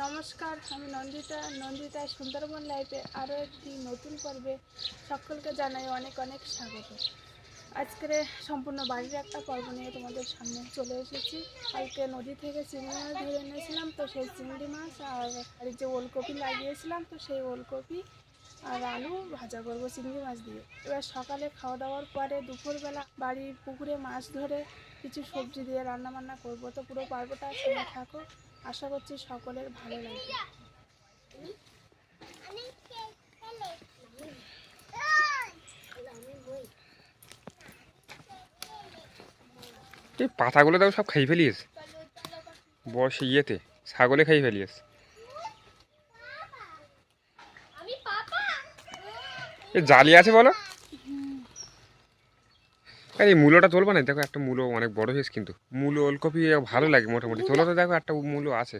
নমস্কার, আমি নন্দিতা। নন্দিতা সুন্দরবন লাইফে আরও একটি নতুন পর্বে সকলকে জানাই অনেক অনেক স্বাগত। আজকের সম্পূর্ণ বাড়ির একটা পর্ব নিয়ে তোমাদের সামনে চলে এসেছি। কালকে নদী থেকে চিংড়ি মাছ ধরে এনেছিলাম, তো সেই চিংড়ি মাছ আর আর যে ওলকপি লাগিয়েছিলাম, তো সেই ওলকপি আর আলু ভাজা করব চিংড়ি মাছ দিয়ে। এবার সকালে খাওয়া দাওয়ার পরে দুপুরবেলা বাড়ির পুকুরে মাছ ধরে কিছু সবজি দিয়ে রান্না বান্না করব। তো পুরো পর্বটা সঙ্গে থাকো। আশা করছি সকলের ভালো লাগবে। পাতাগুলো তাও সব খাই ফেলিয়েস বসে ইয়েতে, ছাগলে খাই ফেলিয়েস এ জালি আছে বলো? আরে, এই মূলোটা তুলবা না। দেখো, একটা মূলো অনেক বড় হয়েছে কিন্তু। মূলো ওলকপি ভালো লাগে মোটামুটি। তোলো তো, দেখো, একটা মূলো আছে।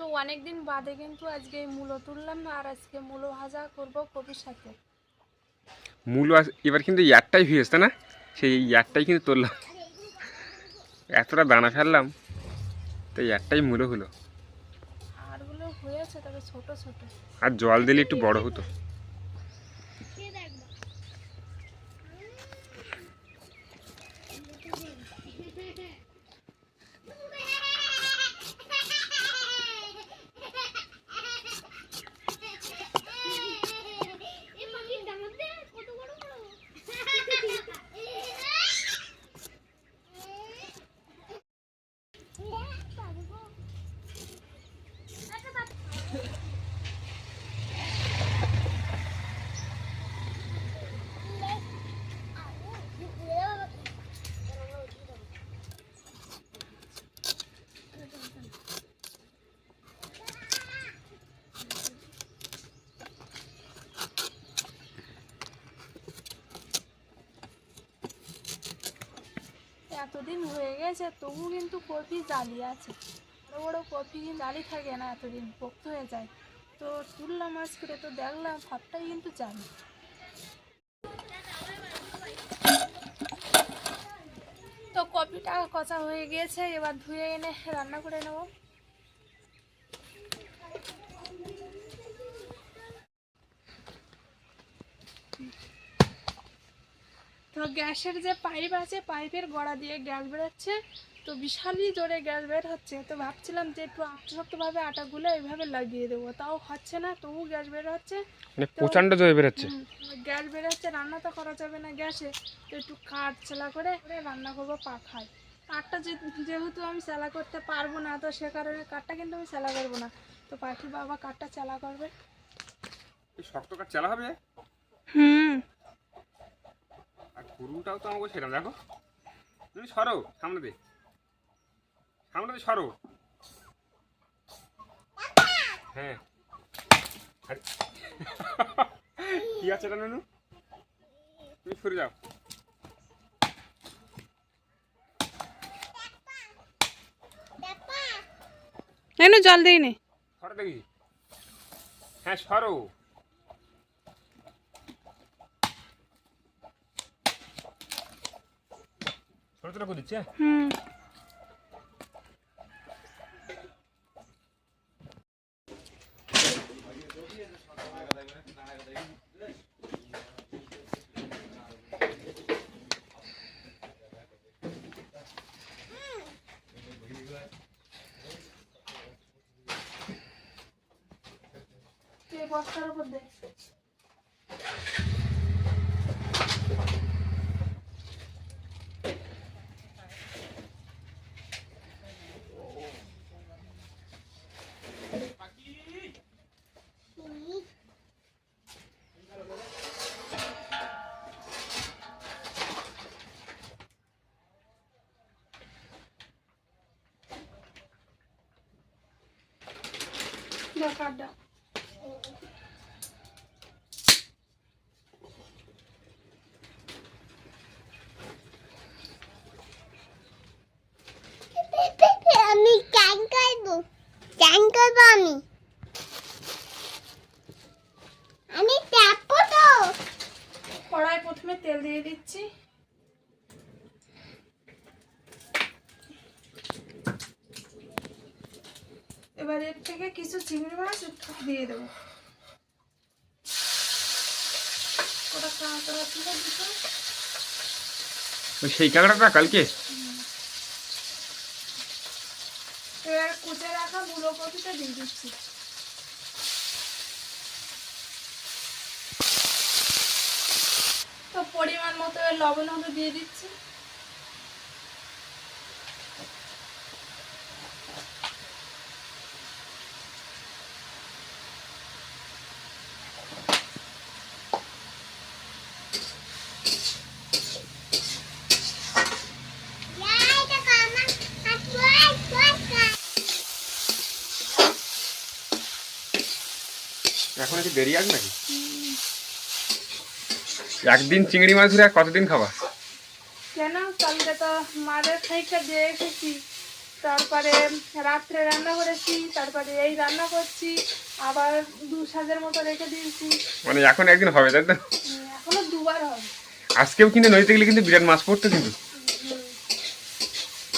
তো অনেক দিন বাদে কিন্তু আজকে মূলো তুললাম আর আজকে মূলো ভাজা করব কপির সাথে। মূলো এবার কিন্তু ইয়ারটাই হয়েছে না? সেই ইয়ারটাই কিন্তু তুললাম। এতটা দানা ফেললাম তো ইয়ারটাই মূলো হলো। আরগুলো হয়েছে তবে ছোট ছোট। আর জল দিলে একটু বড় হতো। এতদিন হয়ে গেছে, তবু কিন্তু কপি জালি আছে। বড় বড় কপি জালি থাকে না, এতদিন পোক্ত হয়ে যায়। তো তুললাম আজ করে, তো দেখলাম সবটাই কিন্তু জালি। তো কপিটা কচা হয়ে গিয়েছে এবার ধুয়ে এনে রান্না করে নেব। তো গ্যাসের যে পাইপ আছে পাইপের গড়া দিয়ে গ্যাস বেরোচ্ছে। তো বিশালই জোরে গ্যাস বের হচ্ছে। তো ভাবছিলাম যে একটু শক্তভাবে আটাগুলো এইভাবে লাগিয়ে দেবো। তাও হচ্ছে না তবু গ্যাস বের হচ্ছে। মানে প্রচণ্ড জয় বেরোচ্ছে? গ্যাস বেরোচ্ছে রান্না তো করা যাবে না গ্যাসে। তো একটু কাঠ চেলা করে রান্না করব পাখায়। কাঠটা যে- যেহেতু আমি চেলা করতে পারব না তো সে কারণে কাঠটা কিন্তু আমি চেলা করব না। তো পাখি বাবা কাঠটা চেলা করবে। শক্ত কাঠ চালা হবে? হুম। গরুটাও তো আমাকে সেরকম দেখো। তুমি সরো সামনে দে। সামনে দে সরো। হ্যাঁ। কি আছে এটা নুনু? তুমি সরে যাও। জল দিই নে সরো দেখি। হ্যাঁ সরো। ছোট ছোট করে দিচ্ছি হ্যাঁ হুম বস্তার উপর দে দাও কাঠ দাও আমি চান করব চান করব আমি আমি চাপবো তো কড়াই প্রথমে তেল দিয়ে দিচ্ছি এবার এর থেকে কিছু চিংড়ি মাছ দিয়ে দেবো। সেই কাঁকড়াটা কালকে? এবার কুচে রাখা মূলো কপিটা দিয়ে দিচ্ছি। তো পরিমাণ মতো লবণ হলুদ দিয়ে দিচ্ছি যাই তো কামা হাত ধোয় ধোয় কাজ এখন কি দেরি আছে নাকি? একদিন চিংড়ি মাছ ধরে আর কতদিন খাবা? কেন? কালকে তো মাদের খাইটা দিয়ে এসেছি। তারপরে রাত্রে রান্না করেছি তারপরে এই রান্না করছি আবার দু সাজের মতো রেখে দিয়েছি। মানে এখন একদিন হবে তাই তো? এখনও দুবার হবে। আজকেও কিন্তু নদীতে গেলে কিন্তু বিরাট মাছ পড়তো কিন্তু।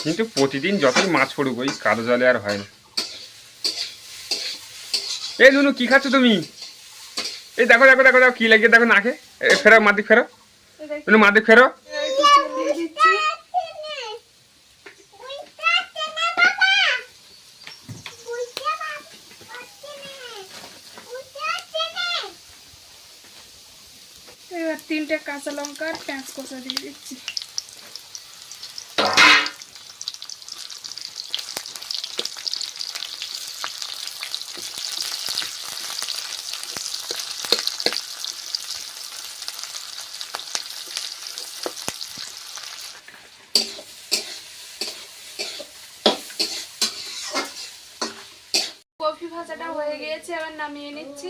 কিন্তু প্রতিদিন যতই মাছ পড়ুক ওই কাদো জলে আর হয় না। এই নুনু কি খাচ্ছ তুমি? এই দেখো দেখো দেখো দেখো, কি লাগিয়ে দেখো নাকে। ফেরো মাদিক ফেরো। তুমি মাদি, ফেরো। এবার তিনটে কাঁচা লঙ্কা আর পেঁয়াজ কষা দিয়ে দিচ্ছি। নামিয়ে নিচ্ছি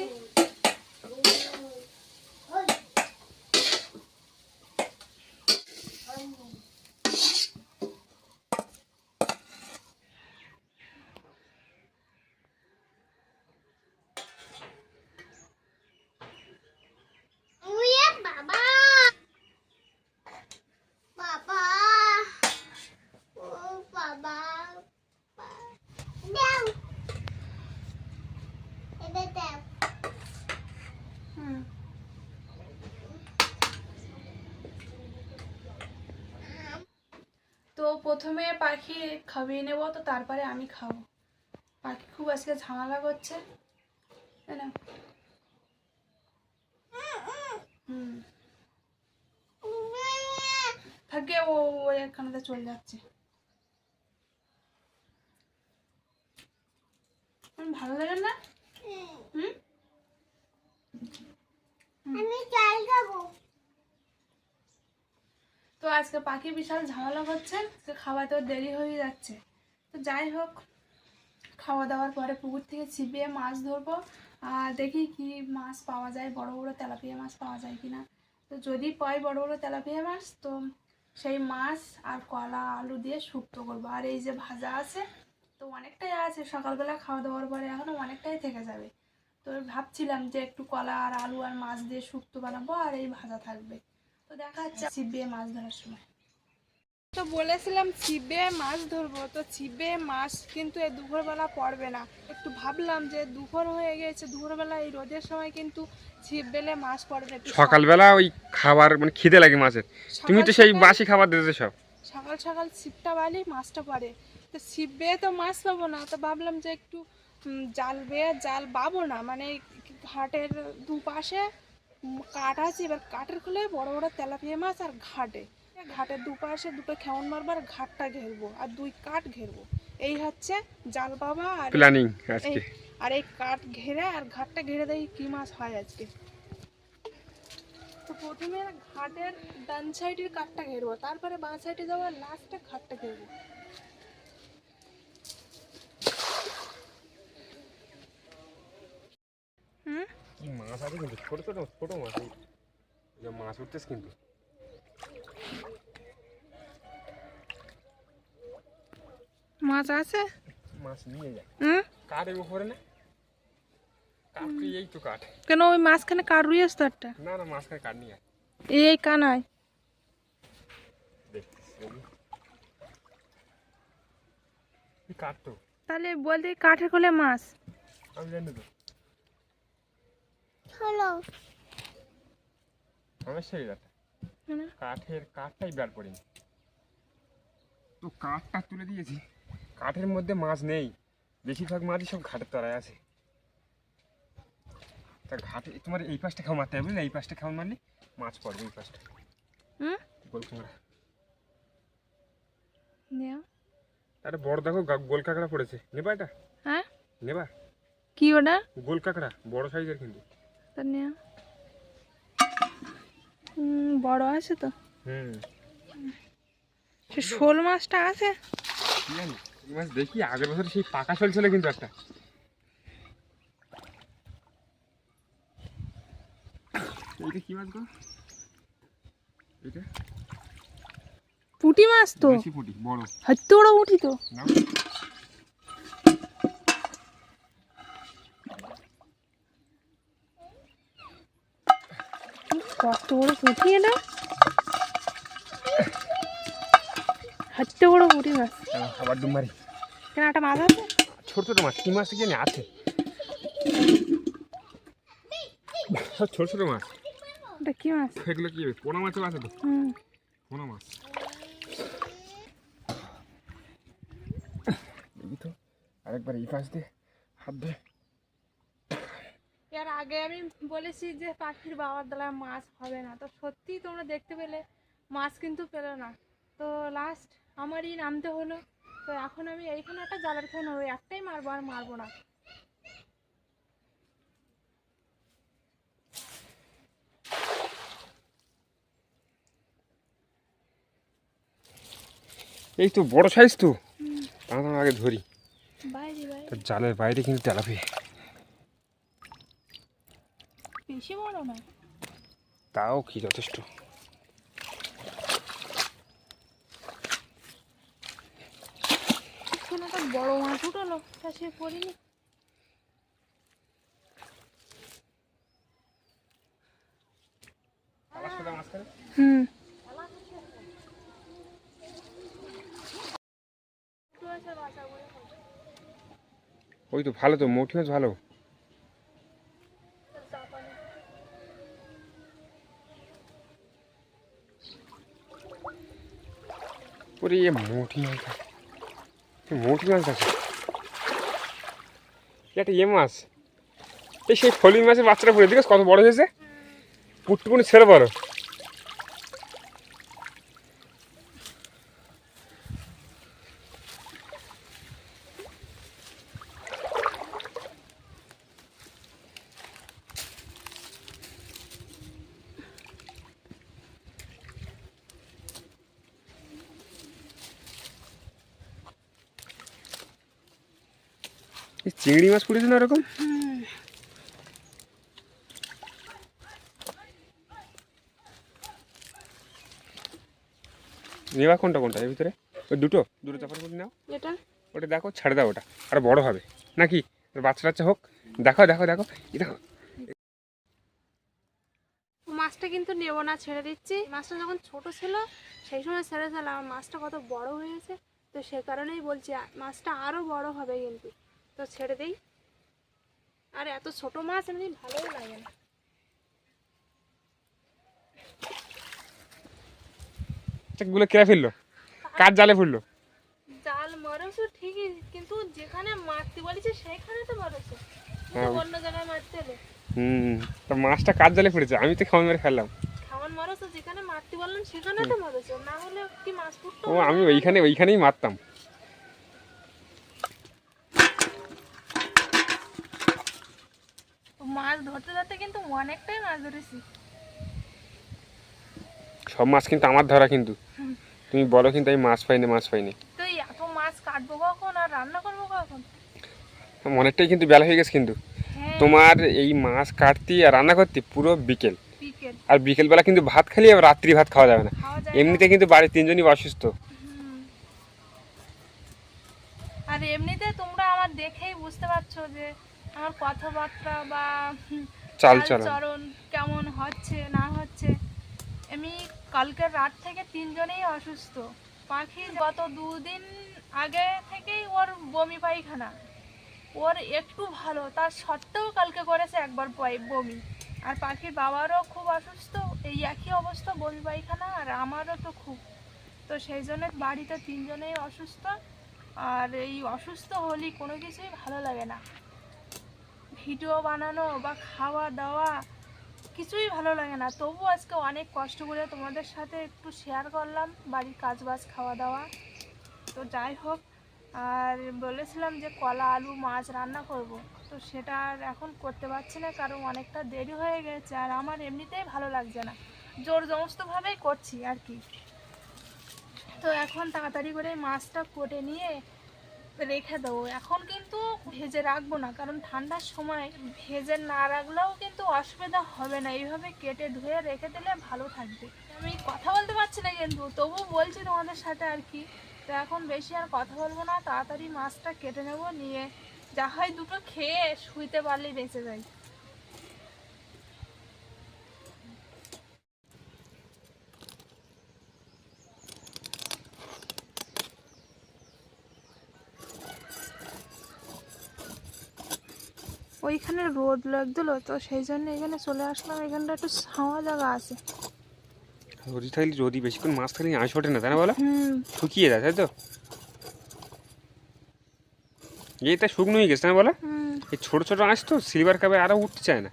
প্রথমে পাখি খাবিয়ে নেব তো তারপরে আমি খাব। পাখি খুব আজকে ঝামেলা করছে তাই না? হুম। থাকে ও ও চলে যাচ্ছে। ভালো লাগে না? হুম। আমি চাল খাব। তো আজকে পাখি বিশাল ঝামেলা করছে খাওয়াতেও দেরি হয়ে যাচ্ছে। তো যাই হোক, খাওয়া দাওয়ার পরে পুকুর থেকে ছিপিয়ে মাছ ধরবো। আর দেখি কি মাছ পাওয়া যায়, বড় বড় তেলাপিয়া মাছ পাওয়া যায় কিনা। তো যদি পাই বড় বড় তেলাপিয়া মাছ, তো সেই মাছ আর কলা, আলু দিয়ে শুক্তো করব। আর এই যে ভাজা আছে, তো অনেকটাই আছে। সকালবেলা খাওয়া দাওয়ার পরে এখনও অনেকটাই থেকে যাবে। তো ভাবছিলাম যে একটু কলা আর আলু আর মাছ দিয়ে শুক্তো বানাবো, আর এই ভাজা থাকবে। তো দেখা যাচ্ছে ছিপ দিয়ে মাছ ধরার সময়। তো বলেছিলাম ছিপ মাছ ধরবো তো ছিপ মাছ কিন্তু এই দুপুরবেলা পড়বে না। একটু ভাবলাম যে দুপুর হয়ে গেছে দুপুরবেলা এই রোদের সময় কিন্তু ছিপ বেলে মাছ পড়বে। একটু সকালবেলা ওই খাবার মানে খিদে লাগে মাছের। তুমি তো সেই বাসি খাবার দিতে সব। সকাল সকাল ছিপটা বালি মাছটা পড়ে। তো ছিপ বেয়ে তো মাছ পাবো না তো ভাবলাম যে একটু জাল বেয়ে জাল পাবো না মানে ঘাটের দুপাশে কাঠ আছে এবার কাঠের খুলে বড় বড় তেলাপিয়া মাছ আর ঘাটে। ঘাটের দুপাশে দুটো খেমন মারবো আর ঘাটটা ঘেরবো আর দুই কাঠ ঘেরবো। এই হচ্ছে জাল বাবা আর প্ল্যানিং আজকে। আর এই কাঠ ঘেরে আর ঘাটটা ঘেরে দেখি কি মাছ হয় আজকে। তো প্রথমে ঘাটের ডান সাইডের কাঠটা ঘেরবো তারপরে বাঁ সাইডে যাব আর লাস্টে ঘাটটা ঘেরবো। মাছ আছে? কিন্তু ছোট ছোট ছোট মাছ যে মাছ উঠতেছে কিন্তু মাছ আছে মাছ নিয়ে যায়। কাঠের উপরে না? কাঠ এই তো কাঠ কেন ওই মাঝখানে কার রুই আসতো একটা না না মাঝখানে কাঠ নিয়ে এই কানায় কাঠ তো। তাহলে বলতে কাঠের খোলে মাছ। আমি জানি তো। হলো। আমার সেই ব্যাটা মানে? কাঠের কাঠটাই বের পড়েনি। তো কাঠটা তুলে দিয়েছি। কাঠের মধ্যে মাছ নেই। বেশিরভাগ মাছই সব ঘাটের তলায় আছে। তা ঘাটে তোমার এই পাশটা খাও মারতে হবে বুঝলে? এই পাশটা খাও মারলে মাছ পড়বে এই পাশটা। গোল কাঁকড়া। আরে বড় দেখো গোল কাঁকড়া পড়েছে। নেবা এটা? হ্যাঁ? নেবা? কি ওটা? গোল কাঁকড়া বড় সাইজের কিন্তু। তা নেও। হুম, বড় আছে তো। হুম। শোল মাছটা আছে? মাছ দেখি আগের বছর সেই পাকা চলছিল কিন্তু একটা। এইটা কি মাছ গো? এটা পুঁটি মাছ তো? ফুটি বড়। হয়তো ওরা উঠি তো। নাও। কত বড় পুঁটি এটা হয়তো বড় পুঁটি মাছ নাও, আবার ডুব মারি কেন একটা মাছ আছে ছোট ছোট মাছ কি মাছ কি জানি আছে সব ছোট ছোট মাছ এটা কি মাছ এগুলো কি হবে পোনা মাছও আছে তো হুম পোনা মাছ দেখি তো আরেকবার এই পাশ দিয়ে হাত দিয়ে এর আগে আমি বলেছি যে পাখির বাবার দ্বারা মাছ হবে না। তো সত্যিই তোমরা দেখতে পেলে মাছ কিন্তু পেলে না। তো লাস্ট আমারই নামতে হলো। তো এখন আমি এইখানে একটা জালের খান ওই একটাই মারবো আর মারবো না। এই তো বড় সাইজ তো। আমি আগে ধরি। জালের বাইরে কিন্তু তেলাপিয়া। বেশি বড় না তাও কি যথেষ্ট বড় মাছ উঠল সে পড়িনি হুম ওই তো ভালো তো মোটি মাছ ভালো ওরে এ মাছ দেখো। এ মোটি মাছ আছে এ একটা ইয়ে মাছ এই সেই ফলি মাছের বাচ্চাটা পড়ে দেখ কত বড় হয়েছে পুটটুকুনি ছেড়ে বড় এই চিংড়ি মাছ পড়েছে না এরকম? নেবা কোনটা কোনটা? এর ভিতরে? ওই দুটো? দুটো চাপার করে নাও। এটা ওটা দেখো ছেড়ে দাও ওটা। আর বড় হবে। নাকি? বাচ্চা বাচ্চা হোক। দেখো দেখো দেখো। এই দেখো। মাছটা কিন্তু নেব না ছেড়ে দিচ্ছি। মাছটা যখন ছোট ছিল সেই সময় ছেড়ে ছেড়েছিলাম মাছটা কত বড় হয়েছে তো সে কারণেই বলছি মাছটা আরও বড় হবে কিন্তু। তো ছেড়ে দিই। আর এত ছোট মাছ এমনি ভালোই লাগে না। গুলো কেড়ে ফেলল? কার জালে ফুললো জাল মারছো ঠিকই কিন্তু যেখানে মারতে বলেছে সেখানে তো মারছো। হ্যাঁ। অন্য জায়গায় মারতে হলে হুম তা মাছটা কার জালে পড়েছে আমি তো খাওয়া মেরে ফেললাম। খাওয়ান মারছো যেখানে মারতে বললাম সেখানে তো মারছো। না হলে কি মাছ ফুটতো ও আমি ওইখানে ওইখানেই মারতাম। মাছ ধরতে ধরতে কিন্তু অনেকটাই মাছ ধরেছি। সব মাছ কিন্তু আমার ধরা কিন্তু। তুমি বলো কিন্তু আমি মাছ পাইনি মাছ পাইনি। তো এত মাছ কাটবো কখন আর রান্না করব কখন? অনেকটাই কিন্তু বেলা হয়ে গেছে কিন্তু। হ্যাঁ। তোমার এই মাছ কাটতি আর রান্না করতে পুরো বিকেল। বিকেল। আর বিকেলবেলা কিন্তু ভাত খালি আর রাত্রি ভাত খাওয়া যাবে না। এমনিতে কিন্তু বাড়ির তিনজনই অসুস্থ। আর এমনিতে তোমরা আমার দেখেই বুঝতে পারছ যে আমার কথাবার্তা বা হুম, চাল চাল চলন চরণ কেমন হচ্ছে না হচ্ছে? আমি কালকের রাত থেকে তিনজনেই অসুস্থ। পাখি গত দুদিন আগে থেকেই ওর বমি পায়খানা। ওর একটু ভালো তার সত্ত্বেও কালকে করেছে একবার বমি। আর পাখির বাবারও খুব অসুস্থ এই একই অবস্থা বমি পায়খানা আর আমারও তো খুব। তো সেই জন্য বাড়িতে তিনজনেই অসুস্থ। আর এই অসুস্থ হলে কোনো কিছুই ভালো লাগে না। ভিডিও বানানো বা খাওয়া দাওয়া কিছুই ভালো লাগে না। তবু আজকে অনেক কষ্ট করে তোমাদের সাথে একটু শেয়ার করলাম বাড়ির কাজ বাজ খাওয়া দাওয়া। তো যাই হোক, আর বলেছিলাম যে কলা, আলু, মাছ রান্না করব। তো সেটা আর এখন করতে পারছি না, কারণ অনেকটা দেরি হয়ে গেছে আর আমার এমনিতেই ভালো লাগছে না। জোর সমস্তভাবেই করছি আর কি। তো এখন তাড়াতাড়ি করে মাছটা কেটে নিয়ে রেখে দেবো। এখন কিন্তু ভেজে রাখব না, কারণ ঠান্ডার সময় ভেজে না রাখলেও কিন্তু অসুবিধা হবে না। এইভাবে কেটে ধুয়ে রেখে দিলে ভালো থাকবে। আমি কথা বলতে পারছি না কিন্তু, তবু বলছি তোমাদের সাথে আর কি। তো এখন বেশি আর কথা বলব না, তাড়াতাড়ি মাছটা কেটে নেব, নিয়ে যা হয় দুটো খেয়ে শুইতে পারলেই বেঁচে যায় ওইখানে রোদ লাগছিল তো সেই জন্য এখানে চলে আসলাম। এখানটা একটু ছাওয়া জায়গা আছে। রোদি থাকলে রোদি বেশিক্ষণ মাছ থাকলে আঁশ ওঠে না তাই না বলো? শুকিয়ে যায় তাই তো? এইটা শুকনো হয়ে গেছে না বলো? এই ছোটো ছোটো আঁশ তো সিলভার কাপে আরও উঠতে চায় না।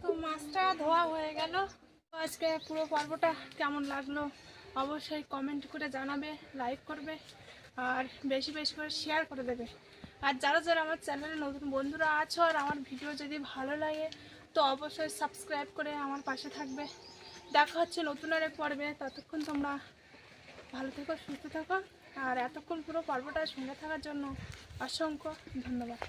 তো মাছটা ধোয়া হয়ে গেল। আজকে পুরো পর্বটা কেমন লাগল অবশ্যই কমেন্ট করে জানাবে লাইক করবে আর বেশি বেশি করে শেয়ার করে দেবে। আর যারা যারা আমার চ্যানেলে নতুন বন্ধুরা আছো আর আমার ভিডিও যদি ভালো লাগে, তো অবশ্যই সাবস্ক্রাইব করে আমার পাশে থাকবে। দেখা হচ্ছে নতুন আর এক পর্বে। ততক্ষণ তোমরা ভালো থেকো, সুস্থ থাকো। আর এতক্ষণ পুরো পর্বটা সঙ্গে থাকার জন্য অসংখ্য ধন্যবাদ।